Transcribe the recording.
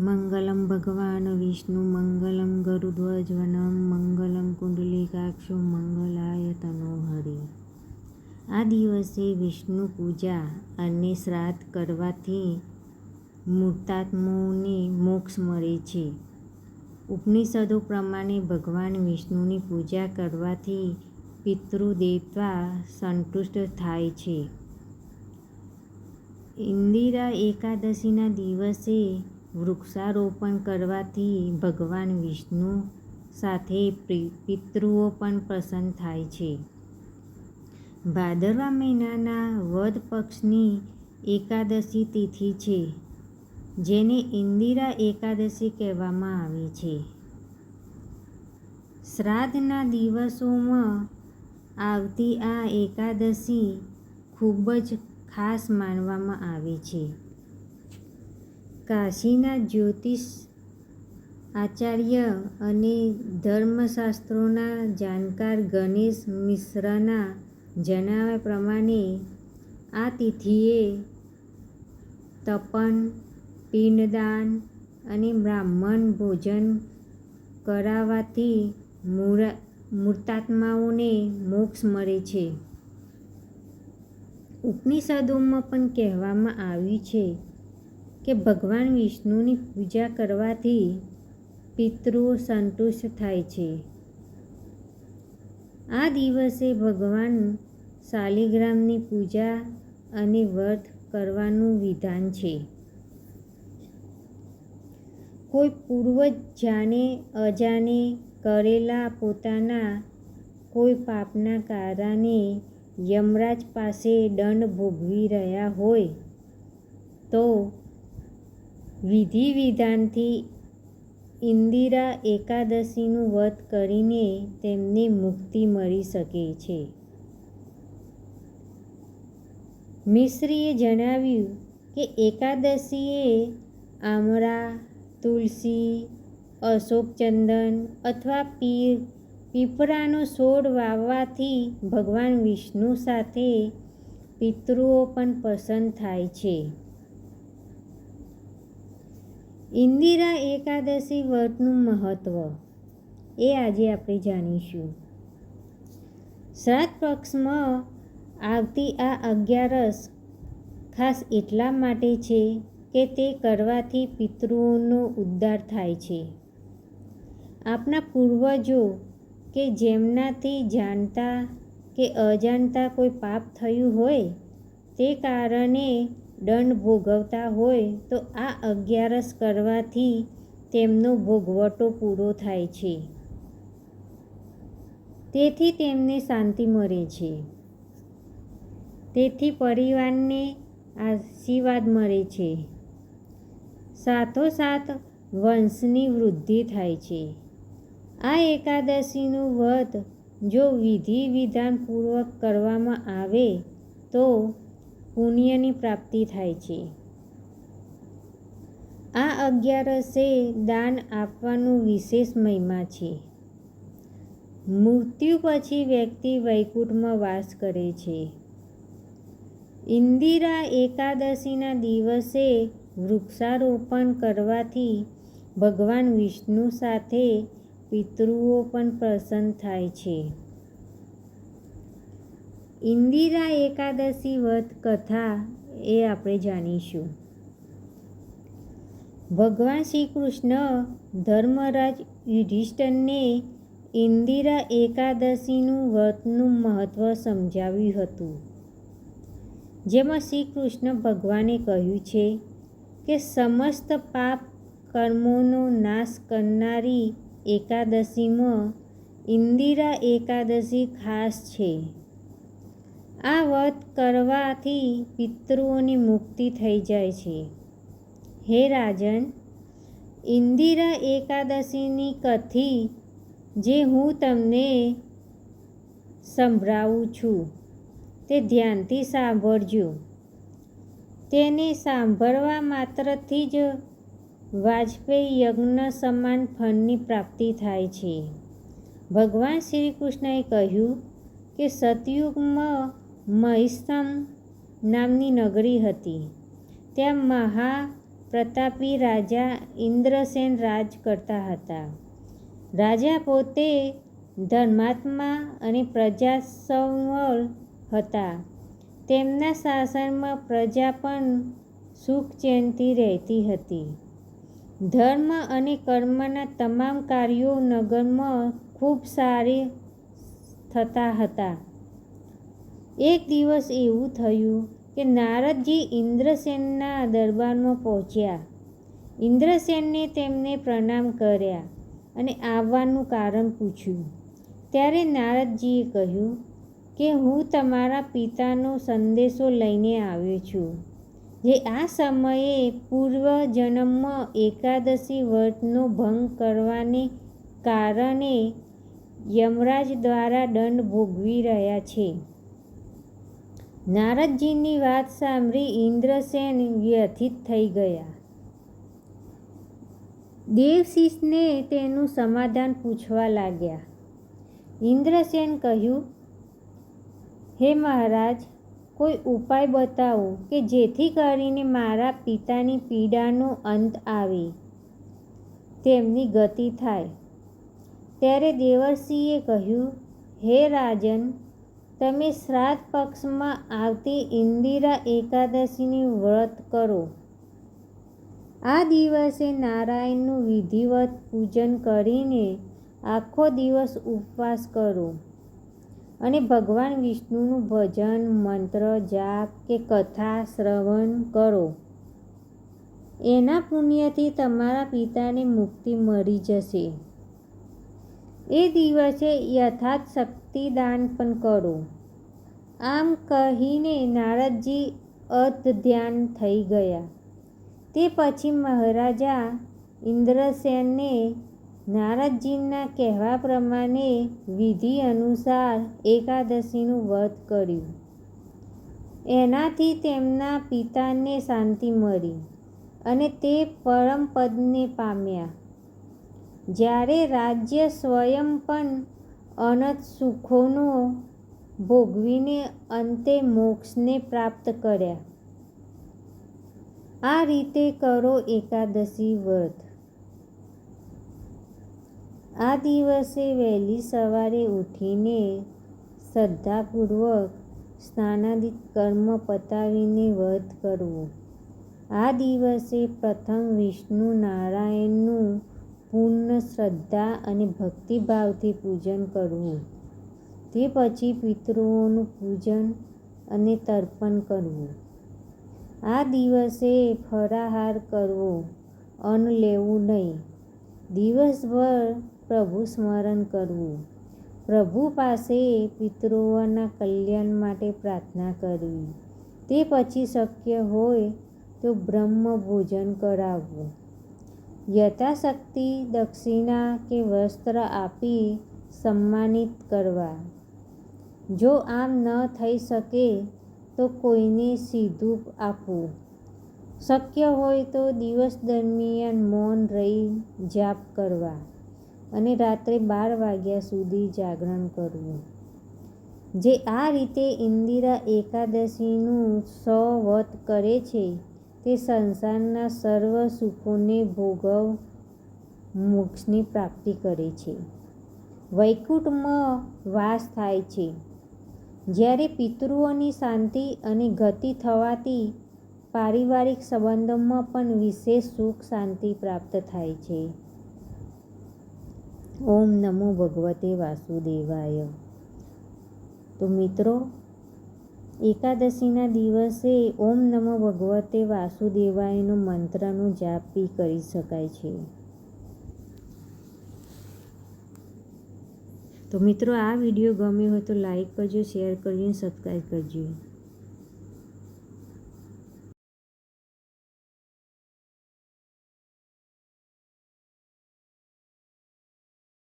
મંગલમ ભગવાન વિષ્ણુ મંગલમ ગરુધ્વજવનમ મંગલમ કુંડલિકાક્ષો મંગલાય તનો હરિ આ દિવસે વિષ્ણુ પૂજા અને શ્રાદ્ધ કરવાથી મૃતાત્માઓને મોક્ષ મળે છે। ઉપનિષદો પ્રમાણે ભગવાન વિષ્ણુની પૂજા કરવાથી પિતૃદેવતા સંતુષ્ટ થાય છે। ઇન્દિરા એકાદશીના દિવસે વૃક્ષારોપણ કરવાથી ભગવાન વિષ્ણુ સાથે પિતૃઓ પણ પ્રસન્ન થાય છે. ભાદરવા મહિનાના વદ પક્ષની એકાદશી તિથિ છે, જેને ઇન્દિરા એકાદશી કહેવામાં આવે છે. શ્રાદ્ધના દિવસોમાં આવતી આ એકાદશી ખૂબ જ ખાસ માનવામાં આવે છે. કાશીના જ્યોતિષ આચાર્ય અને ધર્મશાસ્ત્રોના જાણકાર ગણેશ મિશ્રના જણાવ્યા પ્રમાણે આ તિથિએ તપન, પિંડદાન અને બ્રાહ્મણ ભોજન કરાવવાથી મૃતાત્માઓને મોક્ષ મળે છે. ઉપનિષદોમાં પણ કહેવામાં આવ્યું છે કે ભગવાન વિષ્ણુની પૂજા કરવાથી પિતૃઓ સંતુષ્ટ થાય છે. આ દિવસે ભગવાન શાલિગ્રામની પૂજા અને વ્રત કરવાનું વિધાન છે. કોઈ પૂર્વજ જાણે, અજાણે કરેલા પોતાના કોઈ પાપના કારણે યમરાજ પાસે દંડ ભોગવી રહ્યા હોય તો વિધિ વિધાનથી ઇન્દિરા એકાદશીનું વ્રત કરીને તેમને મુક્તિ મળી શકે છે. મિશ્રીએ જણાવ્યું કે એકાદશીએ આમળા, તુલસી, અશોકચંદન અથવા પીર, પીપળાનો છોડ વાવવાથી ભગવાન વિષ્ણુ સાથે પિતૃઓ પણ પ્રસન્ન થાય છે. ઇન્દિરા એકાદશી વ્રતનું મહત્ત્વ એ આજે આપણે જાણીશું. શ્રાદ્ધ પક્ષમાં આવતી આ અગિયારસ ખાસ એટલા માટે છે કે તે કરવાથી પિતૃઓનો ઉદ્ધાર થાય છે. આપણા પૂર્વજો કે જેમનાથી જાણતા કે અજાણતા કોઈ પાપ થયું હોય તે કારણે દંડ ભોગવતા હોય તો આ અગિયારસ કરવાથી તેમનો ભોગવટો પૂરો થાય છે. તેથી તેમને શાંતિ મળે છે. તેથી પરિવારને આશીર્વાદ મળે છે. સાથોસાથ વંશની વૃદ્ધિ થાય છે. આ એકાદશીનું વ્રત જો વિધિ વિધાનપૂર્વક કરવામાં આવે તો પુણ્યની પ્રાપ્તિ થાય છે. આ અગિયારસે દાન આપવાનું વિશેષ મહિમા છે. મૃત્યુ પછી વ્યક્તિ વૈકુંઠમાં વાસ કરે છે. ઇન્દિરા એકાદશીના દિવસે વૃક્ષારોપણ કરવાથી ભગવાન વિષ્ણુ સાથે પિતૃઓ પણ પ્રસન્ન થાય છે. ઇન્દિરા એકાદશી વ્રત કથા એ આપણે જાણીશું. ભગવાન શ્રી કૃષ્ણ ધર્મરાજ યુધિષ્ઠરને ઇન્દિરા એકાદશીનું વ્રતનું મહત્ત્વ સમજાવ્યું હતું. જેમાં શ્રી કૃષ્ણ ભગવાને કહ્યું છે કે સમસ્ત પાપ કર્મોનો નાશ કરનારી એકાદશીમાં ઇન્દિરા એકાદશી ખાસ છે. આ વ્રત કરવાથી પિતૃઓની મુક્તિ થઈ જાય છે. હે રાજન, ઇન્દિરા એકાદશીની કથી જે હું તમને સંભળાવું છું, તે ધ્યાનથી સાંભળજો. તેને સાંભળવા માત્રથી જ વાજપેયી યજ્ઞ સમાન ફળની પ્રાપ્તિ થાય છે. ભગવાન શ્રી કૃષ્ણએ કહ્યું કે સતયુગમાં મહિસ્તમ નામની નગરી હતી. ત્યાં મહા પ્રતાપી રાજા ઇન્દ્રસેન રાજ કરતા હતા. રાજા પોતે ધર્માત્મા અને પ્રજાસંવર હતા. તેમના શાસનમાં પ્રજા પણ સુખ રહેતી હતી. ધર્મ અને કર્મના તમામ કાર્યો નગરમાં ખૂબ સારી થતા હતા. એક દિવસ એવું થયું કે નારદજી ઇન્દ્રસેનના દરબારમાં પહોંચ્યા. ઇન્દ્રસેનને તેમને પ્રણામ કર્યા અને આવવાનું કારણ પૂછ્યું. ત્યારે નારદજીએ કહ્યું કે હું તમારા પિતાનો સંદેશો લઈને આવ્યો છું, જે આ સમયે પૂર્વ જન્મમાં એકાદશી વ્રતનો ભંગ કરવાને કારણે યમરાજ દ્વારા દંડ ભોગવી રહ્યા છે. નારદજીની વાત સાંભળી ઇન્દ્રસેન વ્યથિત થઈ ગયા. દેવશીષને તેનું સમાધાન પૂછવા લાગ્યા. ઇન્દ્રસેન કહ્યું, હે મહારાજ, કોઈ ઉપાય બતાવો કે જેથી કરીને મારા પિતાની પીડાનો અંત આવે, તેમની ગતિ થાય. ત્યારે દેવર્ષિએ કહ્યું, હે રાજન તમે શ્રાદ્ધ પક્ષમાં આવતી ઇન્દિરા એકાદશીની વ્રત કરો. આ દિવસે નારાયણનું વિધિવત પૂજન કરીને આખો દિવસ ઉપવાસ કરો અને ભગવાન વિષ્ણુનું ભજન, મંત્ર, જાપ કે કથા શ્રવણ કરો. એના પુણ્યથી તમારા પિતાને મુક્તિ મળી જશે. એ દિવસે યથાર્થ શક્તિ દાન પણ કરો. આમ કહીને નારદજી અર્ધ ધ્યાન થઈ ગયા. તે પછી મહારાજા ઇન્દ્રસેને નારદજીના કહેવા પ્રમાણે વિધિ અનુસાર એકાદશીનું વ્રત કર્યું. એનાથી તેમના પિતાને શાંતિ મળી અને તે પરમપદને પામ્યા. જ્યારે રાજ્ય સ્વયં પણ અનંત સુખોનો ભોગવીને અંતે મોક્ષને પ્રાપ્ત કર્યા. આ રીતે કરો એકાદશી વ્રત. આ દિવસે વહેલી સવારે ઉઠીને શ્રદ્ધાપૂર્વક સ્નાનાદિત કર્મ પતાવીને વ્રત કરવું. આ દિવસે પ્રથમ વિષ્ણુ નારાયણનું પૂર્ણ શ્રદ્ધા અને ભક્તિભાવથી પૂજન કરવું. તે પછી પિતૃઓનું પૂજન અને તર્પણ કરવું. આ દિવસે ફરાહાર કરવો, અન્ન લેવું નહીં. દિવસભર પ્રભુ સ્મરણ કરવું. પ્રભુ પાસે પિતૃઓના કલ્યાણ માટે પ્રાર્થના કરવી. તે પછી શક્ય હોય તો બ્રહ્મ ભોજન કરાવવું. યથાશક્તિ દક્ષિણા કે વસ્ત્ર આપી સન્માનિત કરવા. જો આમ ન થઈ શકે, તો કોઈને સીધું આપવું. શક્ય હોય તો દિવસ દરમિયાન મૌન રહી જાપ કરવા અને રાત્રે બાર વાગ્યા સુધી જાગરણ કરવું. જે આ રીતે ઇન્દિરા એકાદશીનું સવત કરે છે તે સંસારના સર્વ સુખોને ભોગવ મોક્ષની પ્રાપ્તિ કરે છે. વૈકુંઠમાં વાસ થાય છે. જ્યારે પિતૃઓની શાંતિ અને ગતિ થવાથી પારિવારિક સંબંધોમાં પણ વિશેષ સુખ શાંતિ પ્રાપ્ત થાય છે. ઓમ નમો ભગવતે વાસુદેવાય. તો મિત્રો એકાદશીના દિવસે ઓમ નમો ભગવતે વાસુદેવાયનો મંત્રનો જાપ બી કરી શકાય છે. તો મિત્રો, આ વીડિયો ગમ્યો હોય તો લાઈક કરજો, શેર કરજો અને સબસ્ક્રાઈબ કરજો.